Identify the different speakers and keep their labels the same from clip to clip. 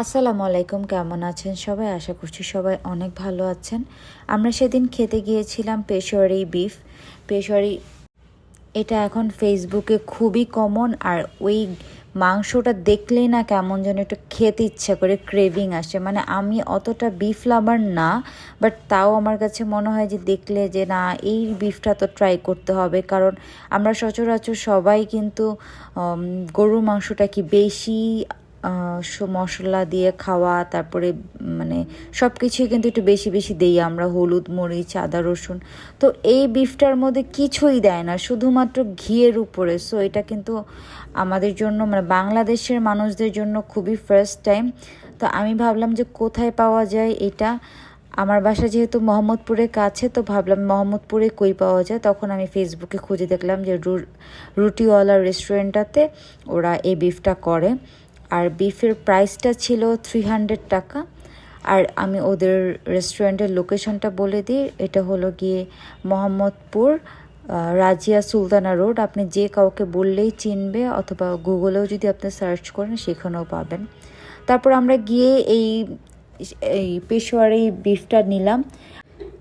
Speaker 1: আসসালামু আলাইকুম, কেমন আছেন সবাই? আশা করছি সবাই অনেক ভালো আছেন। আমরা সেদিন খেতে গিয়েছিলাম পেশোয়ারি বিফ। পেশোয়ারি এটা এখন ফেসবুকে খুবই কমন আর ওই মাংসটা দেখলেই না কেমন যেন একটু খেতে ইচ্ছা করে ক্রেভিং আসে। মানে আমি অতটা বিফ লাভার না, বাট তাও আমার কাছে মনে হয় যে দেখলে যে না, এই বিফটা তো ট্রাই করতে হবে। কারণ আমরা সচরাচর সবাই কিন্তু গরুর মাংসটা কি বেশি মশলা দিয়ে খাওয়া, তারপরে মানে সব কিছুই কিন্তু একটু বেশি বেশি দেই আমরা, হলুদ, মরিচ, আদা, রসুন। তো এই বিফটার মধ্যে কিছুই দেয় না, শুধুমাত্র ঘিয়ের উপরে। সো এটা কিন্তু আমাদের জন্য মানে বাংলাদেশের মানুষদের জন্য খুবই ফার্স্ট টাইম তো আমি ভাবলাম যে কোথায় পাওয়া যায় এটা? আমার বাসা যেহেতু মোহাম্মদপুরের কাছে, তো ভাবলাম মোহাম্মদপুরে কই পাওয়া যায়? তখন আমি ফেসবুকে খুঁজে দেখলাম যে রুটিওয়ালা রেস্টুরেন্টটাতে ওরা এই বিফটা করে। আর বিফের প্রাইসটা ছিল থ্রি হান্ড্রেড টাকা। আর আমি ওদের রেস্টুরেন্টের লোকেশনটা বলে দিই, এটা হলো গিয়ে মোহাম্মদপুর রাজিয়া সুলতানা রোড আপনি যে কাউকে বললেই চিনবে অথবা গুগলেও যদি আপনি সার্চ করেন, সেখানেও পাবেন। তারপর আমরা গিয়ে এই এই পেশোয়ারি বিফটা নিলাম।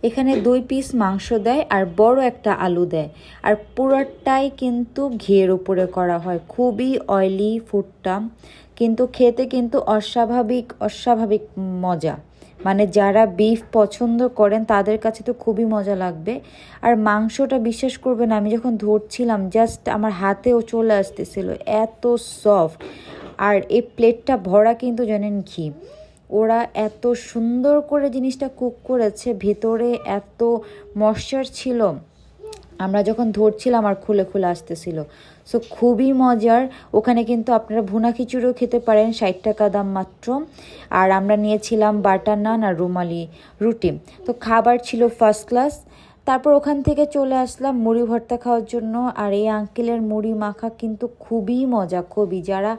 Speaker 1: এখানে দুই পিস মাংস দেয় আর বড় একটা আলু দেয়। আর পুরোটাই কিন্তু ঘিয়ের উপরে করা হয়। খুবই অয়েলি ফুডটা কিন্তু খেতে কিন্তু অস্বাভাবিক অস্বাভাবিক মজা। মানে যারা বিফ পছন্দ করেন, তাদের কাছে তো খুবই মজা লাগবে। আর মাংসটা বিশ্বাস করবেন, আমি যখন ধরছিলাম জাস্ট আমার হাতেও চলে আসতেছিল। এত সফট আর এই প্লেটটা ভরা কিন্তু জানেন কি? ওরা এত সুন্দর করে জিনিসটা কুক করেছে, ভেতরে এত ময়শ্চার ছিল। আমরা যখন ধরছিলাম, আর খুলে খুলে আসতেছিল। সো খুবই মজার। ওখানে কিন্তু আপনারা ভুনা খিচুড়িও খেতে পারেন, ষাট টাকা দাম মাত্র। আর আমরা নিয়েছিলাম বাটার নান আর রুমালি রুটি। তো খাবার ছিল ফার্স্ট ক্লাস তারপর ওখান থেকে চলে আসলাম মুড়ি ভর্তা খাওয়ার জন্য। আর এই আঙ্কেলের মুড়ি মাখা কিন্তু খুবই মজা, খুবই। যারা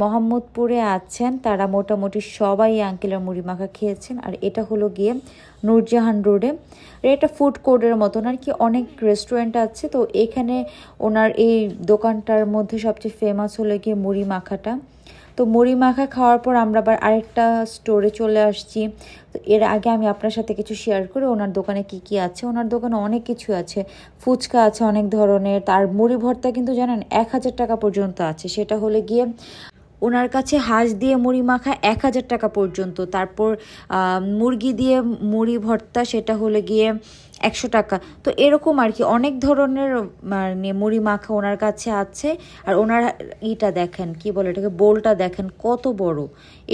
Speaker 1: মোহাম্মদপুরে আছেন। তারা মোটামুটি সবাই আঙ্কেলের মুড়ি মাখা খেয়েছেন। আর এটা হলো গিয়ে নূরজাহান রোডে। এটা ফুড কোর্টের মতন। আর কি অনেক রেস্টুরেন্ট আছে। তো এখানে ওনার এই দোকানটার মধ্যে সবচেয়ে ফেমাস হলো গিয়ে মুড়ি মাখাটা। তো মুড়ি মাখা খাওয়ার পর আমরা আবার আরেকটা স্টোরে চলে আসছি। তো এর আগে আমি আপনার সাথে কিছু শেয়ার করি। ওনার দোকানে কি কি আছে? ওনার দোকানে অনেক কিছু আছে। ফুচকা আছে অনেক ধরনের। তার মুড়ি ভর্তা কিন্তু জানেন এক হাজার টাকা পর্যন্ত আছে। সেটা হলে গিয়ে ওনার কাছে হাঁস দিয়ে মুড়ি মাখা এক হাজার টাকা পর্যন্ত। তারপর মুরগি দিয়ে মুড়ি ভর্তা, সেটা হলে গিয়ে একশো টাকা। তো এরকম আর কি, অনেক ধরনের মানে মুড়ি মাখা ওনার কাছে আছে। আর ওনার ইটা দেখেন, কি বলে এটাকে, বোলটা দেখেন কত বড়।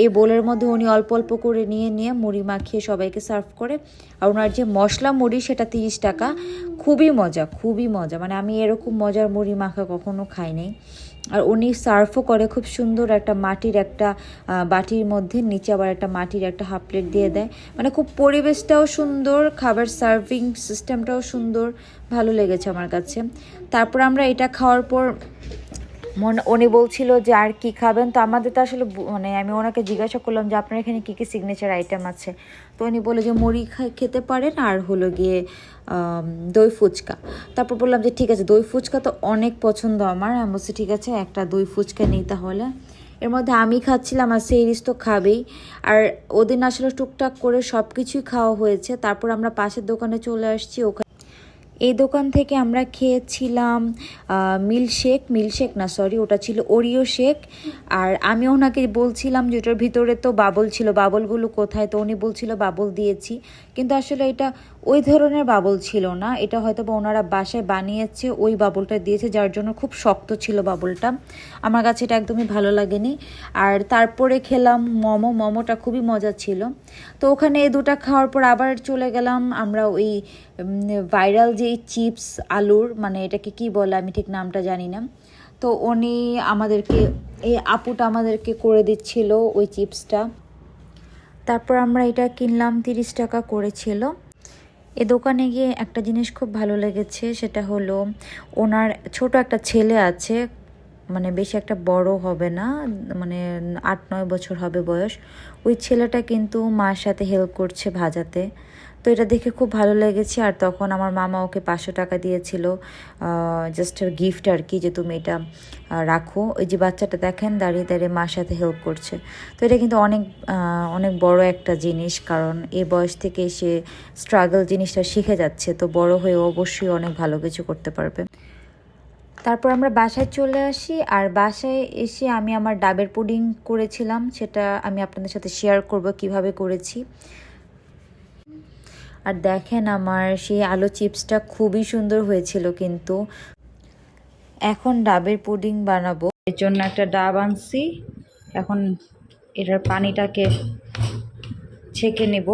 Speaker 1: এই বোলের মধ্যে উনি অল্প অল্প করে নিয়ে নিয়ে মুড়ি মাখিয়ে সবাইকে সার্ভ করে। আর ওনার যে মশলা মুড়ি, সেটা তিরিশ টাকা। খুবই মজা খুবই মজা। মানে আমি এরকম মজার মুড়ি মাখা কখনো খাই নাই। আর উনি সার্ভও করে, খুব সুন্দর একটা মাটির একটা বাটির মধ্যে, নিচে আবার একটা মাটির একটা হাফ প্লেট দিয়ে দেয়। মানে খুব পরিবেশটাও সুন্দর, খাবার সার্ভিং সিস্টেমটাও সুন্দর, ভালো লেগেছে আমার কাছে। তারপর আমরা এটা খাওয়ার পর মন, উনি বলছিল যে আর কি খাবেন? তো আমাদের তো আসলে মানে আমি ওনাকে জিজ্ঞাসা করলাম যে আপনার এখানে কী কী সিগনেচার আইটেম আছে? তো উনি বলে যে মুড়ি খেতে পারেন আর হলো গিয়ে দই ফুচকা। তারপর বললাম যে, ঠিক আছে, দই ফুচকা তো অনেক পছন্দ আমার। আমি বলছি, ঠিক আছে, একটা দই ফুচকা নেই তাহলে। এর মধ্যে আমি খাচ্ছিলাম, আর সেইরিস তো খাবেই। আর ওদিন আসলে টুকটাক করে সব কিছুই খাওয়া হয়েছে। তারপর আমরা পাশের দোকানে চলে আসছি, ওখানে এই দোকান থেকে আমরা খেয়েছিলাম মিল্কশেক মিল্কশেক না সরি ওটা ছিল ওরিও শেক আর আমি ওনাকে বলছিলাম যে ওটার ভিতরে তো বাবল ছিল বাবলগুলো কোথায়? তো উনি বলছিল বাবল দিয়েছি। কিন্তু আসলে এটা ওই ধরনের বাবল ছিল না। এটা হয়তো বা ওনারা বাসায় বানিয়েছে, ওই বাবলটা দিয়েছে, যার জন্য খুব শক্ত ছিল বাবলটা আমার কাছে এটা একদমই ভালো লাগেনি। আর তারপরে খেলাম মোমো, মোমোটা খুবই মজা ছিল। তো ওখানে এই দুটা খাওয়ার পর আবার চলে গেলাম আমরা ওই ভাইরাল যে চিপস, আলুর মানে এটাকে কি বলে, আমি ঠিক নামটা জানি না। তো উনি আমাদেরকে, এই আপুটা আমাদেরকে করে দিচ্ছিল ওই চিপসটা। তারপর আমরা এটা কিনলাম, তিরিশ টাকা করেছিল। এ দোকানে গিয়ে একটা জিনিস খুব ভালো লেগেছে, সেটা হলো ওনার ছোট একটা ছেলে আছে মানে বেশি একটা বড় হবে না মানে আট নয় বছর হবে বয়স। ওই ছেলেটা কিন্তু মার সাথে হেল্প করছে ভাজাতে।
Speaker 2: তো এটা দেখে খুব ভালো লেগেছে। আর তখন আমার মামা ওকে পাঁচশো টাকা দিয়েছিল জাস্ট গিফট আর কি যে তুমি এটা রাখো। ওই যে বাচ্চাটা দেখেন, দাঁড়িয়ে দাঁড়িয়ে মার সাথে হেল্প করছে। তো এটা কিন্তু অনেক অনেক বড় একটা জিনিস, কারণ এ বয়স থেকে সে স্ট্রাগল জিনিসটা শিখে যাচ্ছে। তো বড় হয়ে অবশ্যই অনেক ভালো কিছু করতে পারবে। তারপর আমরা বাসায় চলে আসি, আর বাসায় এসে আমি আমার ডাবের পুডিং করেছিলাম। সেটা আমি আপনাদের সাথে শেয়ার করব কীভাবে করেছি। আর দেখেন আমার সেই আলু চিপসটা খুবই সুন্দর হয়েছিল কিন্তু। এখন ডাবের পুডিং বানাবো। এর জন্য একটা ডাব আনছি। এখন এটার পানিটাকে ছেঁকে নেব।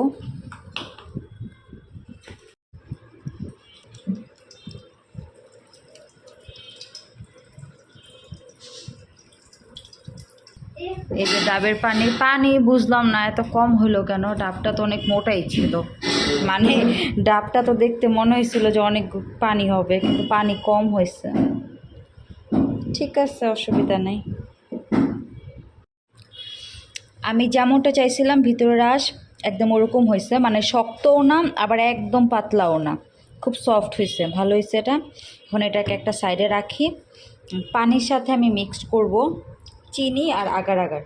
Speaker 2: এই যে ডাবের পানি পানি বুঝলাম না, এত কম হলো কেন? ডাবটা তো অনেক মোটাই ছিল। মানে ডাবটা তো দেখতে মনে হয়েছিল যে অনেক পানি হবে, কিন্তু পানি কম হয়েছে। ঠিক আছে, অসুবিধা নেই। আমি যেমনটা চাইছিলাম ভিতরে রাস একদম ওরকম হয়েছে মানে শক্তও না, আবার একদম পাতলাও না। খুব সফট হয়েছে, ভালো হয়েছে এটা। এখন এটাকে একটা সাইডে রাখি। পানির সাথে আমি মিক্সড করব চিনি আর আগার আগার।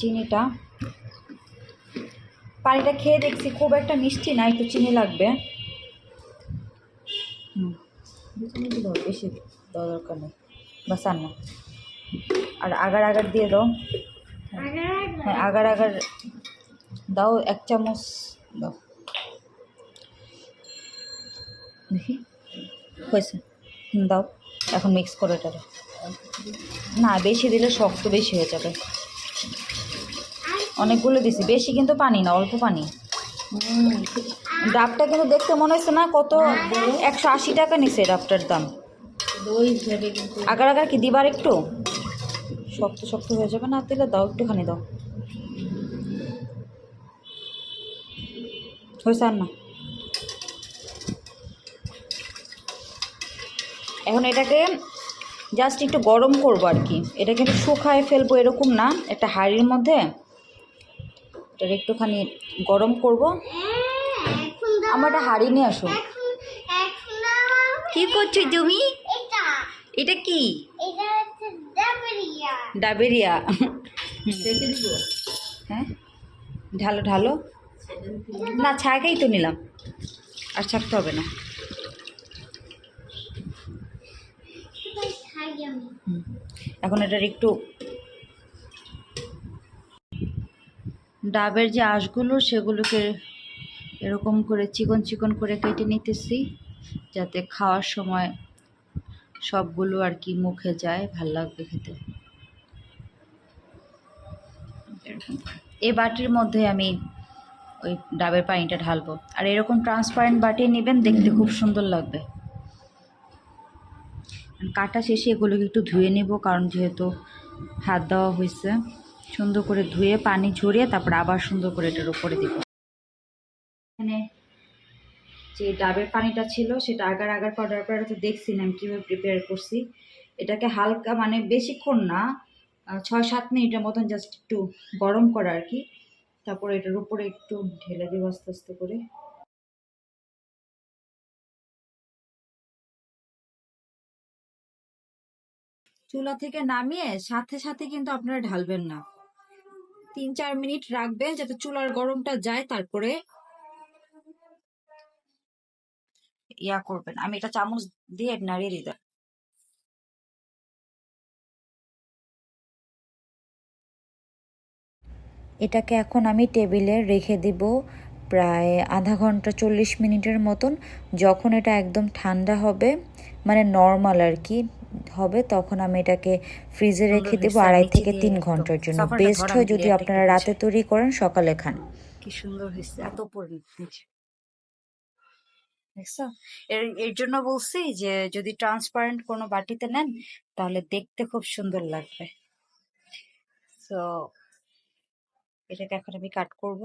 Speaker 2: চিনিটা পানিটা খেয়ে দেখছি খুব একটা মিষ্টি না, একটু চিনি লাগবে। হুম বেশি দরকার নেই আর না। আর আগার আগার দিয়ে দাও। হ্যাঁ আগার আগার দাও, এক চামচ দাও। দেখি, হয়েছে। দাও, এখন মিক্স করে এটারে না, বেশি দিলে শক্ত বেশি হয়ে যাবে। অনেকগুলো দিছি। বেশি কিন্তু পানি না অল্প পানি। ডাবটা কিন্তু দেখতে মনে হচ্ছে না কত একশো আশি টাকা নিছে ডাবটার দাম। আগার আগার কি দিবার একটু? শক্ত শক্ত হয়ে যাবে না? দিলে দাও একটুখানি দাও। হয়েছে আর না? এখন এটাকে জাস্ট একটু গরম করব আর কি। এটা কিন্তু শুকায় ফেলব এরকম না একটা হাঁড়ির মধ্যে। এটা একটুখানি গরম করব। আমার একটা হাঁড়ি নিয়ে আসো। কি করছ তুমি? এটা কি? ডাবেরিয়া। হ্যাঁ? ঢালো ঢালো। না ছাকেই তো নিলাম। আর ছাড়তে হবে না। এখন এটার একটু ডাবের যে আঁশগুলো, সেগুলোকে এরকম করে চিকন চিকন করে কেটে নিতেছি, যাতে খাওয়ার সময় সবগুলো আর কি মুখে যায়, ভালো লাগবে খেতে। এই বাটির মধ্যে আমি ওই ডাবের পানিটা ঢালবো। আর এরকম ট্রান্সপারেন্ট বাটি নেবেন দেখতে খুব সুন্দর লাগবে। কাটা শেষে এগুলোকে একটু ধুয়ে নেব, কারণ যেহেতু হাত দেওয়া হয়েছে। সুন্দর করে ধুয়ে, পানি ঝরিয়ে তারপর আবার সুন্দর করে এটার উপরে দিব। এখানে যে ডাবের পানিটা ছিল, সেটা আগার আগার পাউডার পরে তো দেখছি না আমি কীভাবে প্রিপেয়ার করছি। এটাকে হালকা মানে বেশিক্ষণ না ছয় সাত মিনিটের মতন জাস্ট একটু গরম করা আর কি। তারপরে এটার উপরে একটু ঢেলে দেবো আস্তে আস্তে করে। চুলা থেকে নামিয়ে সাথে সাথে কিন্তু আপনারা ঢালবেন না। তিন চার মিনিট রাখবেন যাতে চুলার গরমটা যায়, তারপরে ইয়া করবেন। আমি এটা চামচ দিয়ে নাড়িয়ে দিতাম এটাকে এখন আমি টেবিলে রেখে দিব প্রায় আধা ঘণ্টা চল্লিশ মিনিটের মতন। যখন এটা একদম ঠান্ডা হবে মানে নর্মাল আর কি হবে তখন আমি এটাকে ফ্রিজে রেখে দেব আড়াই থেকে তিন ঘণ্টার জন্য। বেস্ট হয় যদি আপনারা রাতে তৈরি করেন সকালে খান। কি সুন্দর হয়েছে এত দেখছ? এর এর জন্য বলছি যে যদি ট্রান্সপারেন্ট কোনো বাটিতে নেন তাহলে দেখতে খুব সুন্দর লাগবে। তো এটাকে এখন আমি কাট করব।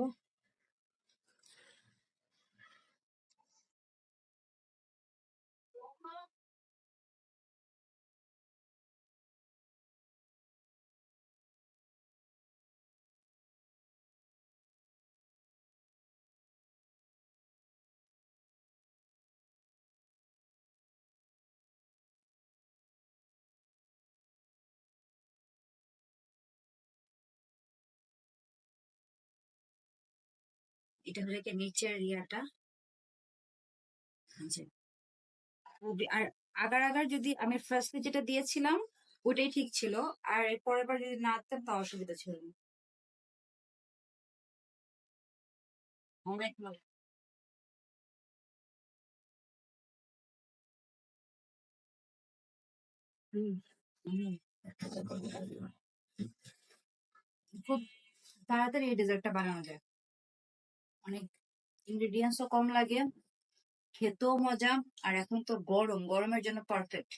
Speaker 2: এটা হলো নিচের ইয়াটা আর আগার আগার যদি আমি ফার্স্টে যেটা দিয়েছিলাম, ওটাই ঠিক ছিল। আর পরের বার যদি না দিতাম তা অসুবিধা ছিল না। খুব তাড়াতাড়ি এই ডেজার্টটা বানানো যায়। অনেক ইনগ্রেডিয়েন্টসও কম লাগে খেতেও মজা আর এখন তো গরম গরমের জন্য পারফেক্ট